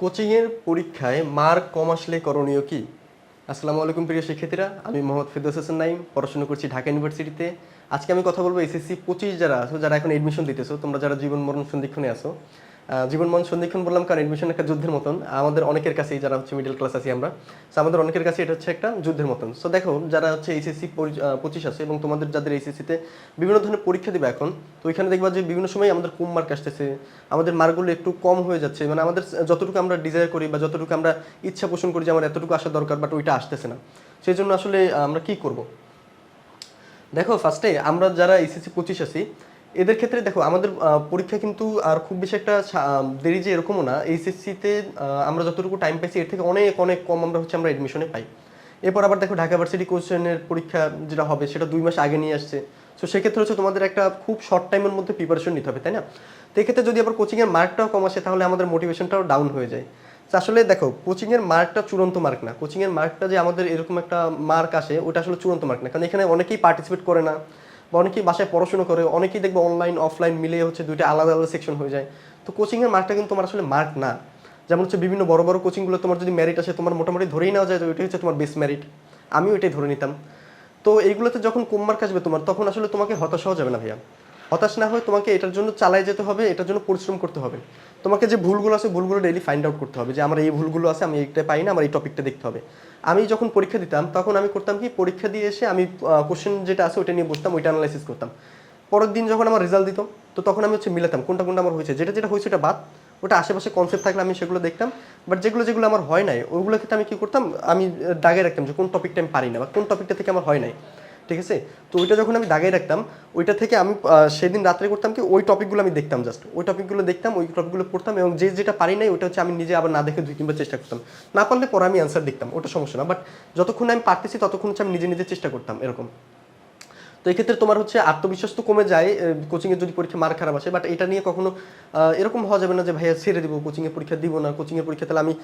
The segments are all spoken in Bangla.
কোচিংয়ের পরীক্ষায় মার্ক কম আসলে করণীয় কি? আসসালামু আলাইকুম প্রিয় শিক্ষার্থীরা, আমি মোহাম্মদ ফিরদৌস হোসেন নাইম পড়াশোনা করছি ঢাকা ইউনিভার্সিটিতে। আজকে আমি কথা বলব এসএসসি পঁচিশ যারা আছো, যারা এখন এডমিশন দিতেছো, তোমরা যারা জীবন মরণ সন্ধিক্ষণে আসো আহ, জীবন মরণ সন্ধিক্ষণ বললাম কারণ এডমিশন একটা যুদ্ধের মতন। আমাদের অনেকের কাছেই যারা হচ্ছে মিডল ক্লাস আছি আমরা So, আমাদের অনেকের কাছে এটা হচ্ছে একটা যুদ্ধের মতন। সো দেখো যারা হচ্ছে এইচএসসি পঁচিশ আছে এবং তোমাদের যাদের এইচএসসিতে বিভিন্ন ধরনের পরীক্ষা দিবে এখন তো ওইখানে দেখবা যে বিভিন্ন সময় আমাদের কম মার্ক আসতেছে আমাদের মার্কগুলো একটু কম হয়ে যাচ্ছে মানে আমাদের যতটুকু আমরা ডিজায়ার করি বা যতটুকু আমরা ইচ্ছা পোষণ করি যে আমার এতটুকু আসা দরকার বাট ওইটা আসতেছে না। সেই জন্য আসলে আমরা কি করব? দেখো ফার্স্টে আমরা যারা এসএসসি পঁচিশ আছি এদের ক্ষেত্রে দেখো, আমাদের পরীক্ষা কিন্তু আর খুব বেশি একটা দেরি যে এরকমও না, এইচএসসিতে আমরা যতটুকু টাইম পাইছি, এর থেকে অনেক অনেক কম আমরা হচ্ছে আমরা এডমিশনে পাই। এরপর আবার দেখো, ঢাকা ভার্সিটি কোশ্চেনের পরীক্ষা যেটা হবে, সেটা দুই মাস আগে নিয়ে আসছে। তো সেক্ষেত্রে হচ্ছে তোমাদের একটা খুব শর্ট টাইমের মধ্যে প্রিপারেশন নিতে হবে, তাই না? তো এক্ষেত্রে যদি আবার কোচিংয়ের মার্কটাও কম আসে, তাহলে আমাদের মোটিভেশনটাও ডাউন হয়ে যায়। তো আসলে দেখো কোচিংয়ের মার্কটা চূড়ান্ত মার্ক না। কোচিংয়ের মার্কটা যে আমাদের এরকম একটা মার্ক আসে, ওটা আসলে চূড়ান্ত মার্ক না। কারণ এখানে অনেকেই পার্টিসিপেট করে না। বা অনেকেই বাসায় পড়াশোনা করে, অনেকেই দেখবে অনলাইন অফলাইন মিলে হচ্ছে দুইটা আলাদা আলাদা সেকশন হয়ে যায়। তো কোচিংয়ের মার্কটা কিন্তু তোমার আসলে মার্ক না। যেমন হচ্ছে বিভিন্ন বড় বড় কোচিংগুলো তোমার যদি মেরিট আসে, তোমার মোটামুটি ধরেই নেওয়া যায় তো ওইটাই হচ্ছে তোমার বেস্ট মেরিট আমিও ওইটাই ধরে নিতাম। তো এইগুলোতে যখন কম মার্ক আসবে তোমার, তখন আসলে তোমাকে হতাশ হওয়া যাবে না ভাইয়া। হতাশ না হয়ে তোমাকে এটার জন্য চালাই যেতে হবে, এটার জন্য পরিশ্রম করতে হবে। তোমাকে যে ভুলগুলো আছে, ভুলগুলো ডেইলি ফাইন্ড আউট করতে হবে যে আমার এই ভুলগুলো আছে, আমি এইটা পাই না, আমার এই টপিকটা দেখতে হবে। আমি যখন পরীক্ষা দিতাম, তখন আমি করতাম কি, পরীক্ষা দিয়ে এসে আমি কোশ্চেন যেটা আছে ওইটা নিয়ে বসতাম, ওইটা অ্যানালাইসিস করতাম। পরের দিন যখন আমার রেজাল্ট দিত, তো তখন আমি হচ্ছে মিলাতাম কোনটা কোনটা আমার হয়েছে। যেটা যেটা হয়েছে ওটা বাদ, ওটা আশেপাশে কনসেপ্ট থাকলে আমি সেগুলো দেখতাম বাট যেগুলো যেগুলো আমার হয় নাই ওইগুলো ক্ষেত্রে আমি কি করতাম, আমি দাগে রাখতাম যে কোন টপিকটা আমি পারি না বা কোন টপিকটা থেকে আমার হয় নাই। ঠিক আছে? তো ওইটা যখন আমি দাগাই রাখতাম, ওইটা থেকে আমি সেদিন রাত্রে করতাম কি, ওই টপিকগুলো আমি দেখতাম জাস্ট ওই টপিকগুলো দেখতাম, ওই টপিকগুলো পড়তাম এবং যে যেটা পারি নাই, ওটা হচ্ছে আমি নিজে আবার না দেখে দুই তিনবার চেষ্টা করতাম। না পারলে পরে আমি অ্যান্সার দেখতাম, ওটা সমস্যা না বাট যতক্ষণ আমি পারতেছি, ততক্ষণ হচ্ছে আমি নিজে নিজে চেষ্টা করতাম, এরকম। তো এক্ষেত্রে তোমার হচ্ছে আত্মবিশ্বাস তো কমে যায় কোচিংয়ে যদি পরীক্ষা মার খারাপ আসে বাট এটা নিয়ে কখনো এরকম হওয়া যাবে না যে, ভাইয়া, ছেড়ে দিব কোচিংয়ে পরীক্ষা দিব না কোচিংয়ের পরীক্ষা তাহলে আমি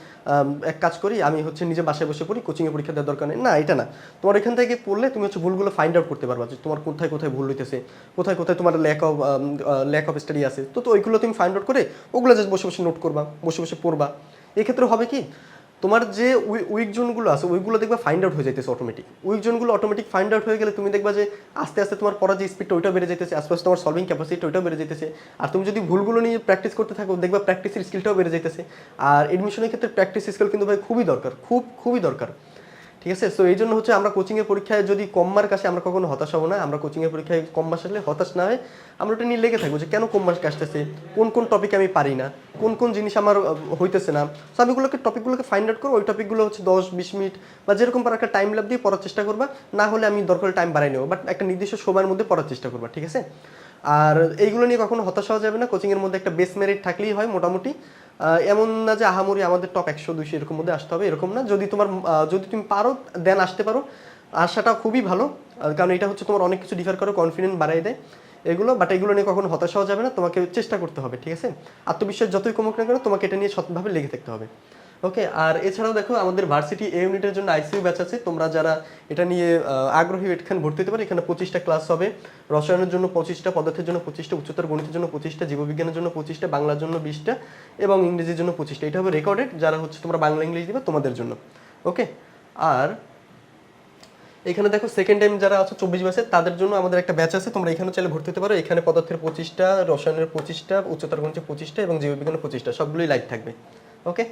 এক কাজ করি, আমি হচ্ছে নিজে বাসায় বসে পড়ি কোচিংয়ে পরীক্ষা দেওয়ার দরকার নেই। না, এটা না। তোমার এখান থেকে পড়লে তুমি হচ্ছে ভুলগুলো ফাইন্ড আউট করতে পারবা যে, তোমার কোথায় কোথায় ভুল হইতেছে, কোথায় কোথায় তোমার lack of lack of study আছে। তো তো ওইগুলো তুমি ফাইন্ড আউট করে, ওগুলো জাস্ট বসে বসে নোট করবা, বসে বসে পড়বা। এক্ষেত্রে হবে কি তোমার যে উইক জোনগুলো আছে, ওইগুলো দেখবা ফাইন্ড আউট হয়ে যাইতেছে অটোমেটিক উইক জোনগুলো অটোমেটিক ফাইন্ড আউট হয়ে গেলে তুমি দেখবা যে আস্তে আস্তে তোমার পড়ার যে স্পিডটা ওইটা বেড়ে যেতেছে আস্তে আস্তে তোমার সলভিং ক্যাপাসিটি ওইটাও বেড়ে যেতেছে আর তুমি যদি ভুলগুলো নিয়ে প্র্যাকটিস করতে থাকো, দেখবা প্র্যাকটিসের স্কিলটাও বেড়ে যেতেছে আর এডমিশনের ক্ষেত্রে প্র্যাকটিস স্কিল কিন্তু ভাই খুবই দরকার, খুব, খুবই দরকার। ঠিক আছে? সো এই জন্য হচ্ছে আমরা কোচিংয়ের পরীক্ষায় যদি কম মার্ক আসে, আমরা কখনো হতাশ হব না। আমরা কোচিংয়ের পরীক্ষায় কম মার্ক আসলে হতাশ না হয় আমরা ওটা নিয়ে লেগে থাকব যে কেন কম মার্ক আসতেছে? কোন কোন টপিক আমি পারি না? কোন কোন জিনিস আমার হইতেছে না। সো আমি ওগুলোকে টপিকগুলোকে ফাইন্ড আউট করব, ওই টপিকগুলো হচ্ছে দশ, বিশ মিনিট বা যেরকম পার একটা টাইম লাভ দিয়ে পড়ার চেষ্টা করবা, না হলে আমি দরকার টাইম বাড়াই নেব বাট একটা নির্দিষ্ট সময়ের মধ্যে পড়ার চেষ্টা করবা, ঠিক আছে? আর এইগুলো নিয়ে কখনো হতাশ হওয়া যাবে না কোচিংয়ের মধ্যে একটা বেস মেরিট থাকলেই হয় মোটামুটি। এমন না যে আহামরি আমাদের টপ একশো, দুইশো এরকম মধ্যে আসতে হবে, এরকম না। যদি তোমার যদি তুমি পারো দেন আসতে পারো। আসাটা খুবই ভালো। কারণ এটা হচ্ছে তোমার অনেক কিছু ডিফার করে কনফিডেন্ট বাড়াই দেয়। এগুলো বাট এগুলো নিয়ে কখনো হতাশ হওয়া যাবে না, তোমাকে চেষ্টা করতে হবে, ঠিক আছে? আত্মবিশ্বাস যতই কমুক না কেন, তোমাকে এটা নিয়ে সৎভাবে লেগে থাকতে হবে ওকে আর এছাড়াও দেখো, আমাদের ভার্সিটি এ ইউনিটের জন্য আইসিইউ ব্যাচ আছে, তোমরা যারা এটা নিয়ে আগ্রহী এখানে ভর্তি হতে পারো, এখানে পঁচিশটা ক্লাস হবে, রসায়নের জন্য পঁচিশটা, পদার্থের জন্য পঁচিশটা, উচ্চতর গণিতের জন্য পঁচিশটা, জীববিজ্ঞানের জন্য পঁচিশটা, বাংলার জন্য বিশটা, এবং ইংরেজির জন্য পঁচিশটা, এটা হবে রেকর্ডেড যারা হচ্ছে তোমরা বাংলা, ইংলিশ দিবে তোমাদের জন্য ওকে আর এখানে দেখো সেকেন্ড টাইম যারা আছে, চব্বিশ মাসে তাদের জন্য আমাদের একটা ব্যাচ আছে। তোমরা এখানে চাইলে ভর্তি হতে পারো। এখানে পদার্থের পঁচিশটা, রসায়নের পঁচিশটা, উচ্চতর গণিতের পঁচিশটা এবং জীববিজ্ঞানের পঁচিশটা, সবগুলোই লাইভ থাকবে। ওকে